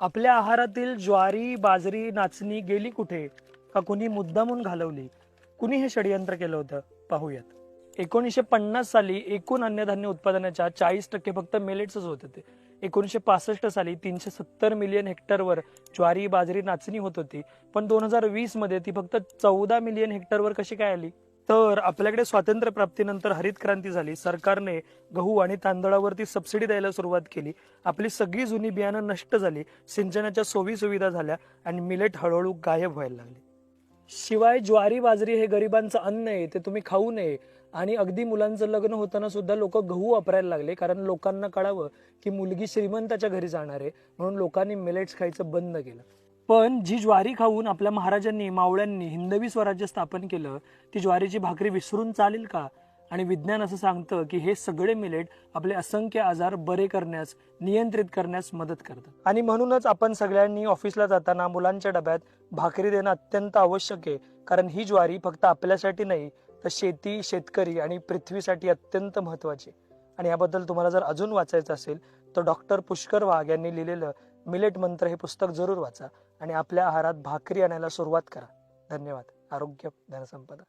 आपल्या आहारातील ज्वारी बाजरी नाचणी गेली कुठे का कुणी मुद्दामून घालवली? कुणी हे षडयंत्र केलं होतं? पाहूयात. एकोणीसशे पन्नास साली एकूण अन्नधान्य उत्पादनाच्या चाळीस टक्के फक्त मिलेट्सच होत होते. एकोणीसशे पासष्ट साली तीनशे सत्तर मिलियन हेक्टरवर ज्वारी बाजरी नाचणी होत होती. पण दोन हजार वीसमध्ये ती फक्त चौदा मिलियन हेक्टरवर कशी काय आली? तर आपल्याकडे स्वातंत्र्य प्राप्तीनंतर हरित क्रांती झाली. सरकारने गहू आणि तांदळावरती सबसिडी द्यायला सुरुवात केली. आपली सगळी जुनी बियाणं नष्ट झाली. सिंचनाच्या सोयी सुविधा झाल्या आणि मिलेट हळूहळू गायब व्हायला लागले. शिवाय ज्वारी बाजरी हे गरिबांचं अन्न आहे ते तुम्ही खाऊ नये. आणि अगदी मुलांचं लग्न होताना सुद्धा लोक गहू वापरायला लागले. कारण लोकांना कळावं की मुलगी श्रीमंताच्या घरी जाणार आहे. म्हणून लोकांनी मिलेट्स खायचं बंद केलं. पण जी ज्वारी खाऊन आपल्या महाराजांनी मावळ्यांनी हिंदवी स्वराज्य स्थापन केलं ती ज्वारीची भाकरी विसरून चालेल का? आणि विज्ञान असं सांगतं की हे सगळे मिलेट आपले असंख्य आजार बरे करण्यास नियंत्रित करण्यास मदत करतात आणि म्हणूनच आपण सगळ्यांनी ऑफिसला जाताना मुलांच्या डब्यात भाकरी देणं अत्यंत आवश्यक आहे. कारण ही ज्वारी फक्त आपल्यासाठी नाही तर शेती शेतकरी आणि पृथ्वीसाठी अत्यंत महत्वाची आणि याबद्दल तुम्हाला जर अजून वाचायचं असेल तर डॉक्टर पुष्कर वाघ यांनी लिहिलेलं मिलेट मंत्र हे पुस्तक जरूर वाचा आणि आपल्या आहारात भाकरी आणायला सुरुवात करा. धन्यवाद. आरोग्य धनसंपदा.